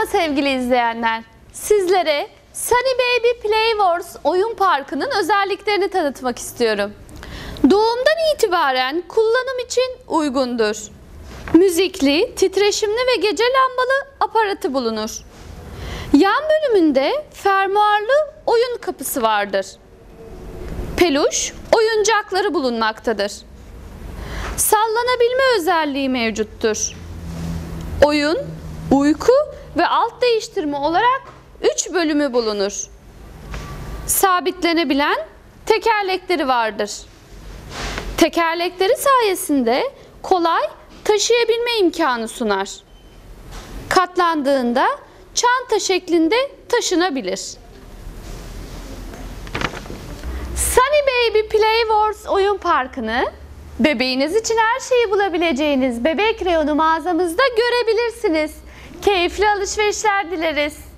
Merhaba sevgili izleyenler. Sizlere Sunny Baby Play oyun parkının özelliklerini tanıtmak istiyorum. Doğumdan itibaren kullanım için uygundur. Müzikli, titreşimli ve gece lambalı aparatı bulunur. Yan bölümünde fermuarlı oyun kapısı vardır. Peluş oyuncakları bulunmaktadır. Sallanabilme özelliği mevcuttur. Oyun, uyku ve alt değiştirme olarak 3 bölümü bulunur. Sabitlenebilen tekerlekleri vardır. Tekerlekleri sayesinde kolay taşıyabilme imkanı sunar. Katlandığında çanta şeklinde taşınabilir. Sunny Baby Play oyun parkını bebeğiniz için her şeyi bulabileceğiniz bebek reyonu mağazamızda görebilirsiniz. Keyifli alışverişler dileriz.